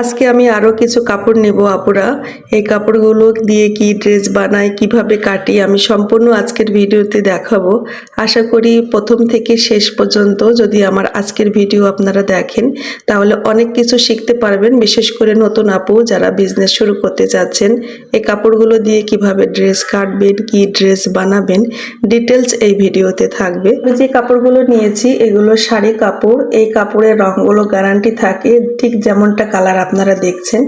আজকে আমি আরও কিছু কাপড় নেব, আপুরা। এই কাপড়গুলো দিয়ে কি ড্রেস বানাই, কীভাবে কাটি, আমি সম্পূর্ণ আজকের ভিডিওতে দেখাবো। আশা করি প্রথম থেকে শেষ পর্যন্ত যদি আমার আজকের ভিডিও আপনারা দেখেন, তাহলে অনেক কিছু শিখতে পারবেন, বিশেষ করে নতুন আপু যারা বিজনেস শুরু করতে চাচ্ছেন এই কাপড়গুলো দিয়ে কীভাবে ড্রেস কাটবেন, কি ড্রেস বানাবেন ডিটেলস এই ভিডিওতে থাকবে। যে কাপড়গুলো নিয়েছি, এগুলো শাড়ি কাপড়, এই কাপড়ের রঙগুলো গ্যারান্টি থাকে, ঠিক যেমনটা কালার আপনারা দেখছেন।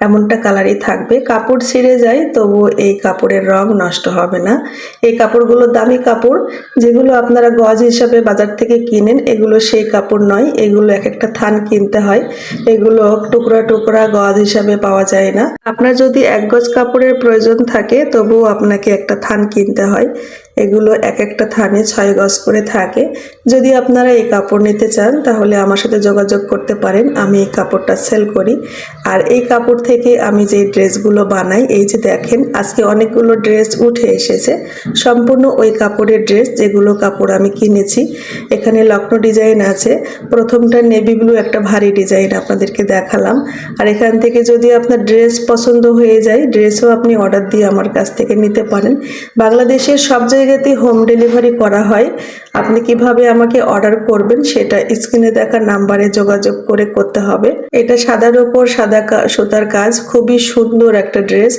এমনটা কালারই থাকবে। কাপড় ছিঁড়ে যায় তবু এই কাপড়ের রং নষ্ট হবে না। এই কাপড়গুলো দামি কাপড়, যেগুলো আপনারা গজ হিসাবে বাজার থেকে কিনেন, এগুলো সেই কাপড় নয়, এগুলো এক একটা থান কিনতে হয়। এগুলো টুকরা টুকরা গজ হিসাবে পাওয়া যায় না। আপনার যদি এক গজ কাপড়ের প্রয়োজন থাকে, তবুও আপনাকে একটা থান কিনতে হয়। এগুলো এক একটা থানে ছয় গজ করে থাকে। যদি আপনারা এই কাপড় নিতে চান, তাহলে আমার সাথে যোগাযোগ করতে পারেন। আমি এই কাপড়টা সেল করি। আর এই কাপড় থেকে আমি যে ড্রেসগুলো বানাই, এই যে দেখেন, আজকে অনেকগুলো ড্রেস উঠে এসেছে। সম্পূর্ণ ওই কাপড়ের ড্রেস যেগুলো কাপড় আমি কিনেছি। এখানে লক্ষ্ণ ডিজাইন আছে। প্রথমটা নেভি ব্লু, একটা ভারী ডিজাইন আপনাদেরকে দেখালাম। আর এখান থেকে যদি আপনার ড্রেস পছন্দ হয়ে যায়, ড্রেসও আপনি অর্ডার দিয়ে আমার কাছ থেকে নিতে পারেন। বাংলাদেশের সব জায়গাতেই হোম ডেলিভারি করা হয়। আপনি কীভাবে আমাকে অর্ডার করবেন সেটা স্ক্রিনে দেখা নাম্বারে যোগাযোগ করে করতে হবে। এটা সাদার ওপর সাদা সুতার কাজ, খুবই সুন্দর একটা ড্রেস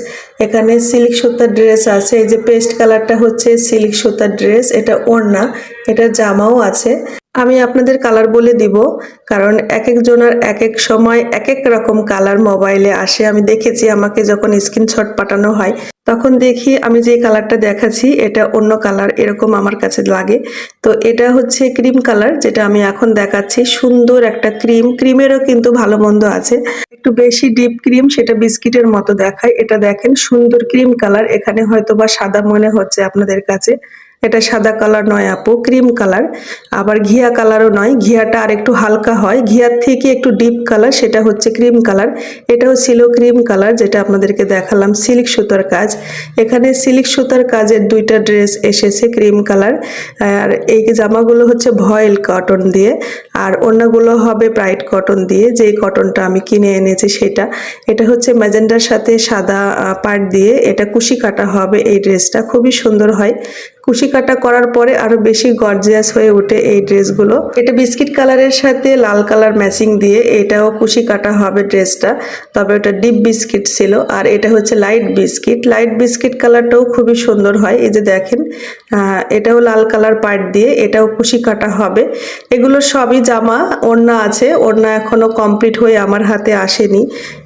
এখানে সিল্ক সুতার ড্রেস আছে, এই যে পেস্ট কালারটা হচ্ছে সিল্ক সুতার ড্রেস এটা ওড়না, এটা জামাও আছে। আমি আপনাদের কালার বলে দিব, কারণ এক একজনের এক এক সময় এক এক রকম কালার মোবাইলে আসে। আমি দেখেছি আমাকে যখন স্ক্রিনশট পাঠানো হয় তখন দেখি আমি যে কালারটা দেখাচ্ছি, এটা অন্য কালার এরকম আমার কাছে লাগে। তো এটা হচ্ছে ক্রিম কালার, যেটা আমি এখন দেখাচ্ছি। সুন্দর একটা ক্রিম, ক্রিমেরও কিন্তু ভালো মন্দ আছে। একটু বেশি ডিপ ক্রিম, সেটা বিস্কিটের মতো দেখায়। এটা দেখেন, সুন্দর ক্রিম কালার। এখানে হয়তো বা সাদা মনে হচ্ছে আপনাদের কাছে। এটা সাদা কালার নয় আপু, ক্রিম কালার। আবার ঘিয়া কালারও নয়, ঘিয়াটা আর একটু হালকা হয়। ঘিয়ার থেকে একটু ডিপ কালার, সেটা হচ্ছে ক্রিম কালার। এটাও ছিল ক্রিম কালার, যেটা আপনাদেরকে দেখালাম, সিল্ক সুতার কাজ। এখানে সিল্ক সুতার কাজের দুইটা ড্রেস এসেছে ক্রিম কালার। আর এই জামাগুলো হচ্ছে ভয়েল কটন দিয়ে, আর অন্যগুলো হবে ব্রাইট কটন দিয়ে। যেই কটনটা আমি কিনে এনেছি সেটা। এটা হচ্ছে ম্যাজেন্ডার সাথে সাদা পাট দিয়ে। এটা কুশি কাটা হবে এই ড্রেসটা। খুবই সুন্দর হয়। কুশি কাটা করার পরে আরও বেশি গর্জিয়াস হয়ে ওঠে এই ড্রেসগুলো। এটা বিস্কিট কালারের সাথে লাল কালার ম্যাচিং দিয়ে এটাও কুশি কাটা হবে ড্রেসটা। তবে ওটা ডিপ বিস্কিট ছিল। আর এটা হচ্ছে লাইট বিস্কিট। লাইট বিস্কিট কালারটাও খুবই সুন্দর হয়। এই যে দেখেন এটাও লাল কালার পার্ট দিয়ে এটাও কুশি কাটা হবে। এগুলো সবই জামা, ওড়না আছে। ওড়না এখনও কমপ্লিট হয়ে আমার হাতে আসেনি।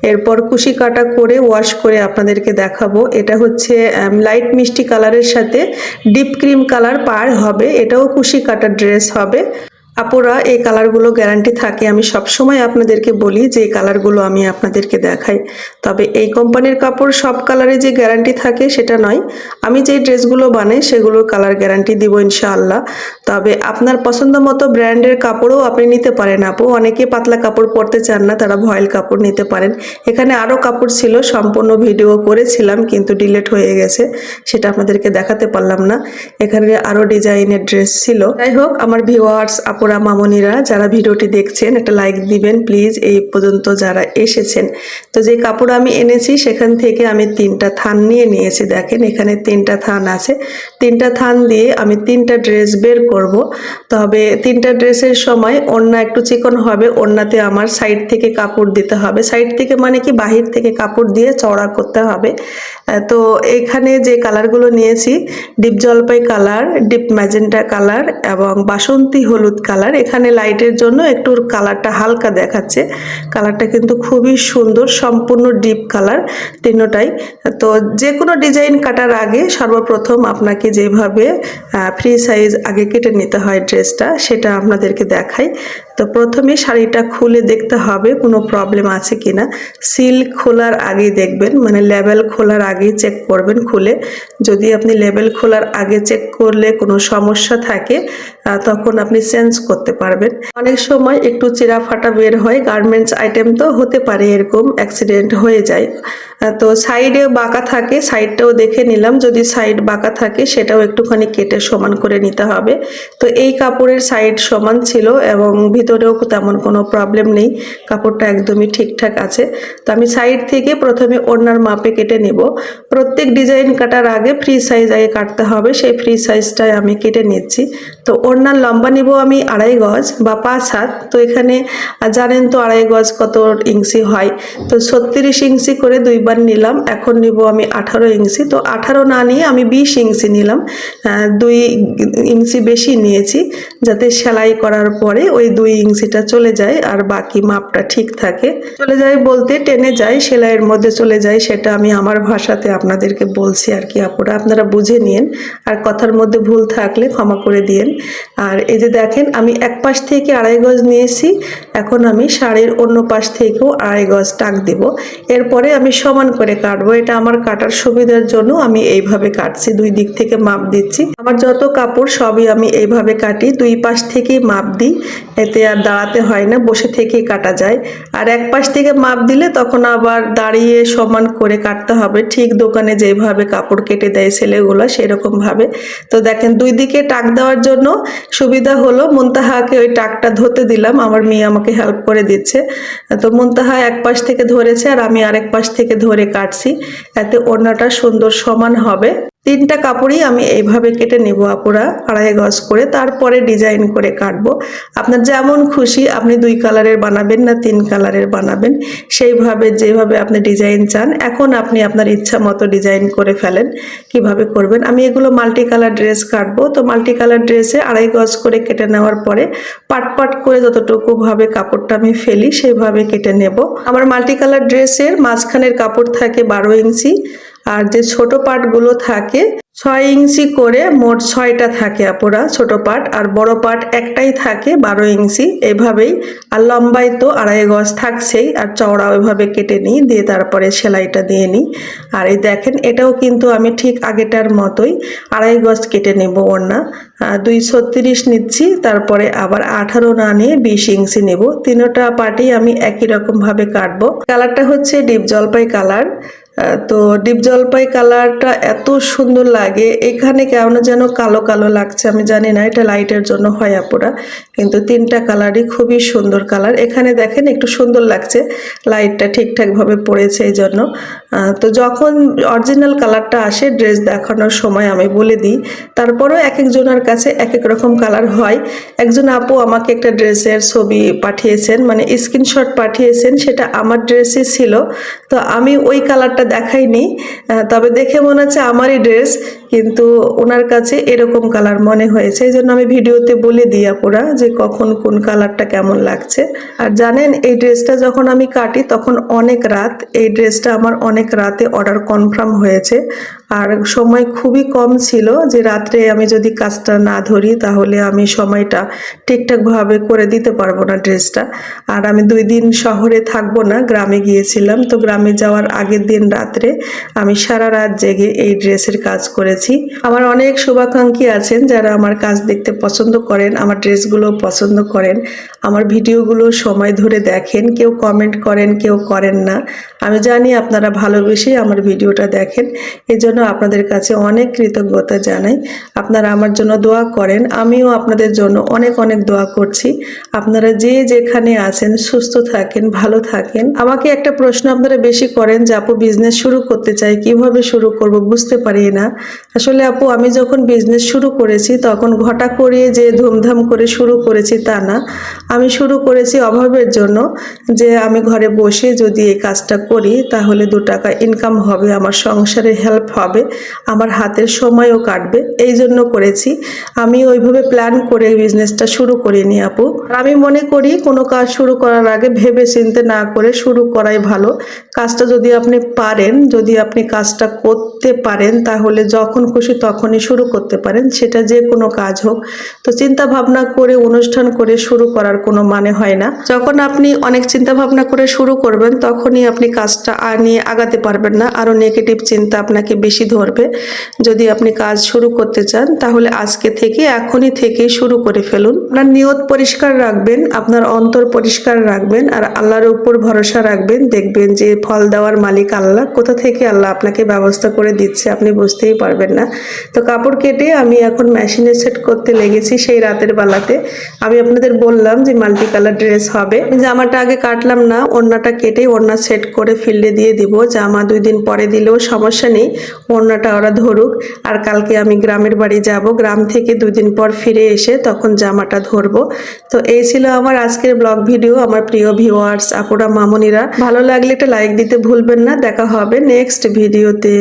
এরপর কুশি কাটা করে ওয়াশ করে আপনাদেরকে দেখাবো। এটা হচ্ছে লাইট মিষ্টি কালারের সাথে ডিপ ক্রিম কালার পার হবে এটাও কুশি কাটা ড্রেস হবে। আপুরা, এই কালারগুলো গ্যারান্টি থাকে। আমি সব সময় আপনাদেরকে বলি যে, এই কালারগুলো আমি আপনাদেরকে দেখাই। তবে এই কোম্পানির কাপড় সব কালারে যে গ্যারান্টি থাকে, সেটা নয়। আমি যে ড্রেসগুলো বানাই, সেগুলোর কালার গ্যারান্টি দিব ইনশাআল্লাহ। তবে আপনার পছন্দ মতো ব্র্যান্ডের কাপড়ও আপনি নিতে পারেন আপু। অনেকে পাতলা কাপড় পরতে চান না, তারা ভয়েল কাপড় নিতে পারেন। এখানে আরও কাপড় ছিল, সম্পূর্ণ ভিডিও করেছিলাম, কিন্তু ডিলেট হয়ে গেছে। সেটা আপনাদেরকে দেখাতে পারলাম না। এখানে আরও ডিজাইনের ড্রেস ছিল। যাই হোক, আমার ভিউয়ার্স আপুরা মামনিরা, যারা ভিডিওটি দেখছেন, একটা লাইক দিবেন প্লিজ এই পর্যন্ত যারা এসেছেন। তো যে কাপড় আমি এনেছি, সেখান থেকে আমি তিনটা থান নিয়ে নিয়েছি। দেখেন, এখানে তিনটা থান আছে। তিনটা থান দিয়ে আমি তিনটা ড্রেস বের করব। তবে তিনটা ড্রেসের সময় ওড়না একটু চিকন হবে। ওড়নাতে আমার সাইড থেকে কাপড় দিতে হবে। সাইড থেকে মানে কি? বাহির থেকে কাপড় দিয়ে চড়া করতে হবে। তো এখানে যে কালারগুলো নিয়েছি, ডিপ জলপাই কালার ডিপ ম্যাজেন্টা কালার এবং বাসন্তী হলুদ কালার। এখানে লাইটের জন্য একটু কালারটা হালকা দেখাচ্ছে। কালারটা কিন্তু খুবই সুন্দর, সম্পূর্ণ ডিপ কালার তিনটাই। তো যে কোনো ডিজাইন কাটার আগে সর্বপ্রথম আপনাকে যেভাবে ফ্রি সাইজ আগে কেটে নিতে হয় ড্রেসটা, সেটা আপনাদেরকে দেখাই। তো প্রথমে শাড়িটা খুলে দেখতে হবে, কোনো প্রবলেম আছে কিনা। সিল খোলার আগে দেখবেন মানে লেবেল খোলার আগে চেক করবেন খুলে। যদি আপনি লেবেল খোলার আগে চেক করলে কোনো সমস্যা থাকে তখন আপনি চেঞ্জ করতে পারবেন। অনেক সময় একটু চিরা ফাটা বের হয় গার্মেন্টস আইটেম তো হতে পারে এরকম অ্যাক্সিডেন্ট হয়ে যায়। তো সাইডে বাঁকা থাকে সাইডটাও দেখে নিলাম, যদি সাইড বাঁকা থাকে সেটাও একটুখানি কেটে সমান করে নিতে হবে। তো এই কাপড়ের সাইড সমান ছিল এবং ভিতরেও তেমন কোনো প্রবলেম নেই, কাপড়টা একদমই ঠিকঠাক আছে। তো আমি সাইড থেকে প্রথমে ওড়নার মাপে কেটে নেব। প্রত্যেক ডিজাইন কাটার আগে ফ্রি সাইজ আগে কাটতে হবে, সেই ফ্রি সাইজটাই আমি কেটে নিচ্ছি। তো ওড়নার লম্বা নিব আমি আড়াই গজ বা পাঁচ হাত। তো এখানে জানেন তো আড়াই গজ কত ইঞ্চি হয়? তো ছত্রিশ ইঞ্চি করে দুইবার নিলাম। এখন নিব আমি আঠারো ইঞ্চি। তো আঠারো না নিয়ে আমি বিশ ইঞ্চি নিলাম। দুই ইঞ্চি বেশি নিয়েছি যাতে সেলাই করার পরে ওই দুই ইঞ্চিটা চলে যায় আর বাকি মাপটা ঠিক থাকে। চলে যায় বলতে টেনে যায়, সেলাইয়ের মধ্যে চলে যায়, সেটা আমি আমার ভাষাতে আপনাদেরকে বলছি আর কি। আপুরা আপনারা বুঝে নিন আর কথার মধ্যে ভুল থাকলে ক্ষমা করে দিয়েন। আর এই যে দেখেন, আমি এক পাশ থেকে আড়াই গজ নিয়েছি, এখন আমি শাড়ির অন্য পাশ থেকেও আড়াই গজ টাক দিব। এরপরে আমি সমান করে কাটবো, এটা আমার কাটার সুবিধার জন্য আমি এইভাবে কাটছি, দুই দিক থেকে মাপ দিচ্ছি। আমার যত কাপড় সবই আমি এইভাবে কাটি, দুই পাশ থেকেই মাপ দিই, এতে আর দাঁড়াতে হয় না, বসে থেকেই কাটা যায়। আর এক পাশ থেকে মাপ দিলে তখন আবার দাঁড়িয়ে সমান করে কাটতে হবে, ঠিক দোকানে যেভাবে কাপড় কেটে দেয় ছেলেগুলো সেরকমভাবে। তো দেখেন, দুই দিকে টাক দেওয়ার জন্য সুবিধা হলো। মুনতাহাকে ওই টাকটা ধরতে দিলাম। আমার মেয়ে আমাকে হেল্প করে দিচ্ছে। তো মুনতাহা এক পাশ থেকে ধরেছে আর আমি আরেক পাশ থেকে ধরে কাটছি। এতে ওড়নাটা সুন্দর সমান হবে। তিনটা কাপড়ই আমি এইভাবে কেটে নেব আপুরা, আড়াই গজ করে, তারপরে ডিজাইন করে কাটবো। আপনার যেমন খুশি, আপনি দুই কালারের বানাবেন না, তিন কালারের বানাবেন। সেইভাবে, যেভাবে আপনি ডিজাইন চান, এখন আপনি আপনার ইচ্ছা মতো ডিজাইন করে ফেলেন, কীভাবে করবেন। আমি এগুলো মাল্টি কালার ড্রেস কাটবো, তো মাল্টি কালার ড্রেসে আড়াই গজ করে কেটে নেওয়ার পরে পাট পাট করে যতটুকু ভাবে কাপড়টা আমি ফেলি, সেইভাবে কেটে নেব। আমার মাল্টি কালার ড্রেসের মাঝখানের কাপড় থাকে বারো ইঞ্চি আর যে ছোট পাটগুলো থাকে, ছয় ইঞ্চি করে মোট ছয়টা থাকে আপুরা, ছোট পাট। আর বড় পাট একটাই থাকে, বারো ইঞ্চি। এভাবেই আর লম্বাই তো আড়াই গজ থাকছেই। আর চওড়া ওইভাবে কেটে নিই, দিয়ে তারপরে সেলাইটা দিয়ে নিই। আর এই দেখেন, এটাও কিন্তু আমি ঠিক আগেটার মতোই আড়াই গজ কেটে নেব ওড়না। দুই ছত্রিশ নিচ্ছি, তারপরে আবার আঠারো না নিয়ে বিশ ইঞ্চি নেব। তিনোটা পাটি আমি একই রকমভাবে কাটবো। কালারটা হচ্ছে ডিপ জলপাই কালার। তো ডিপ জলপাই কালারটা এত সুন্দর লাগে। এখানে কেমন যেন কালো কালো লাগছে আমি জানি না, এটা লাইটের জন্য হয় আপুরা, কিন্তু তিনটা কালারই খুবই সুন্দর কালার। এখানে দেখেন একটু সুন্দর লাগছে, লাইটটা ঠিকঠাকভাবে পড়েছে এই জন্য। তো যখন অরিজিনাল কালারটা আসে ড্রেস দেখানোর সময় আমি বলে দিই, তারপরেও এক একজনের কাছে এক এক রকম কালার হয়। একজন আপু আমাকে একটা ড্রেসের ছবি পাঠিয়েছেন মানে স্ক্রিনশট পাঠিয়েছেন, সেটা আমার ড্রেসই ছিল। তো আমি ওই কালারটা দেখাইনি তবে দেখে মনে হচ্ছে আমারই ড্রেস কিন্তু ওনার কাছে এরকম কালার মনে হয়েছে, এই জন্য আমি ভিডিওতে বলে দিই আপুরা যে কখন কোন কালারটা কেমন লাগছে। আর জানেন, এই ড্রেসটা যখন আমি কাটি তখন অনেক রাত, এই ড্রেসটা আমার অনেক রাতে অর্ডার কনফার্ম হয়েছে। আর সময় খুবই কম ছিল যে রাত্রে আমি যদি কাজটা না ধরি তাহলে আমি সময়টা ঠিকঠাকভাবে করে দিতে পারব না ড্রেসটা। আর আমি দুই দিন শহরে থাকব না, গ্রামে গিয়েছিলাম, তো গ্রামে যাওয়ার আগের দিন রাত্রে আমি সারা রাত জেগে এই ড্রেসের কাজ করেছি। আমার অনেক শুভাকাঙ্ক্ষী আছেন যারা আমার কাজ দেখতে পছন্দ করেন, আমার ড্রেসগুলো পছন্দ করেন। আমার ভিডিওগুলো সময় ধরে দেখেন, কেউ কমেন্ট করেন, কেউ করেন না। আমি জানি আপনারা ভালোবেসেই আমার ভিডিওটা দেখেন। এই জন্য আপনাদের কাছে অনেক কৃতজ্ঞতা জানাই। আপনারা আমার জন্য দোয়া করেন, আমিও আপনাদের জন্য অনেক অনেক দোয়া করছি। আপনারা যে যেখানে আছেন, সুস্থ থাকেন, ভালো থাকেন। আমাকে একটা প্রশ্ন আপনারা বেশি করেন যে, আপু বিজনেস শুরু করতে চাই, কীভাবে শুরু করব? বুঝতে পারি না। আসলে আপু, আমি যখন বিজনেস শুরু করেছি, তখন ঘটা করে যে ধুমধাম করে শুরু করেছি তা না। আমি শুরু করেছি অভাবের জন্য যে আমি ঘরে বসে যদি এই কাজটা করি, তাহলে দু টাকা ইনকাম হবে, আমার সংসারে হেল্প হবে, আমার হাতের সময়ও কাটবে। এই জন্য করেছি। আমি ওইভাবে প্ল্যান করে বিজনেসটা শুরু করিনি আপু। আমি মনে করি কোনো কাজ শুরু করার আগে ভেবে চিন্তে না করে শুরু করাই ভালো। কাজটা যদি আপনি পারেন, যদি আপনি কাজটা করতে পারেন, তাহলে যখন যখন খুশি তখনই শুরু করতে পারেন, সেটা যে কোনো কাজ হোক। তো চিন্তা ভাবনা করে, অনুষ্ঠান করে শুরু করার কোনো মানে হয় না। যখন আপনি অনেক চিন্তা ভাবনা করে শুরু করবেন, তখনই আপনি কাজটা নিয়ে আগাতে পারবেন না। আরও নেগেটিভ চিন্তা আপনাকে বেশি ধরবে। যদি আপনি কাজ শুরু করতে চান, তাহলে আজকে থেকে, এখনই থেকে শুরু করে ফেলুন। আপনার নিয়ত পরিষ্কার রাখবেন, আপনার অন্তর পরিষ্কার রাখবেন, আর আল্লাহর উপর ভরসা রাখবেন। দেখবেন যে ফল দেওয়ার মালিক আল্লাহ। কোথা থেকে আল্লাহ আপনাকে ব্যবস্থা করে দিচ্ছে, আপনি বুঝতেই পারবেন। না। তো কাপড় কেটে আমি এখন মেশিনে সেট করতে লেগেছি সেই রাতের বেলাতে। আমি আপনাদের বললাম যে মাল্টি কালার ড্রেস হবে জামাটা আগে কাটলাম না, ওড়নাটা কেটে ওড়না সেট করে ফিল্ডে দিয়ে দিব। জামা দুই দিন পরে দিলেও সমস্যা নেই, ওড়নাটা ওরা ধরুক। আর কালকে আমি গ্রামের বাড়ি যাব, গ্রাম থেকে দুই দিন পর ফিরে এসে তখন জামাটা ধরবো। তো এই ছিল আমার আজকের ব্লগ ভিডিও আমার প্রিয় ভিউয়ার্স আপুরা, মামুনিরা। ভালো লাগলে একটা লাইক দিতে ভুলবেন না। দেখা হবে নেক্সট ভিডিওতে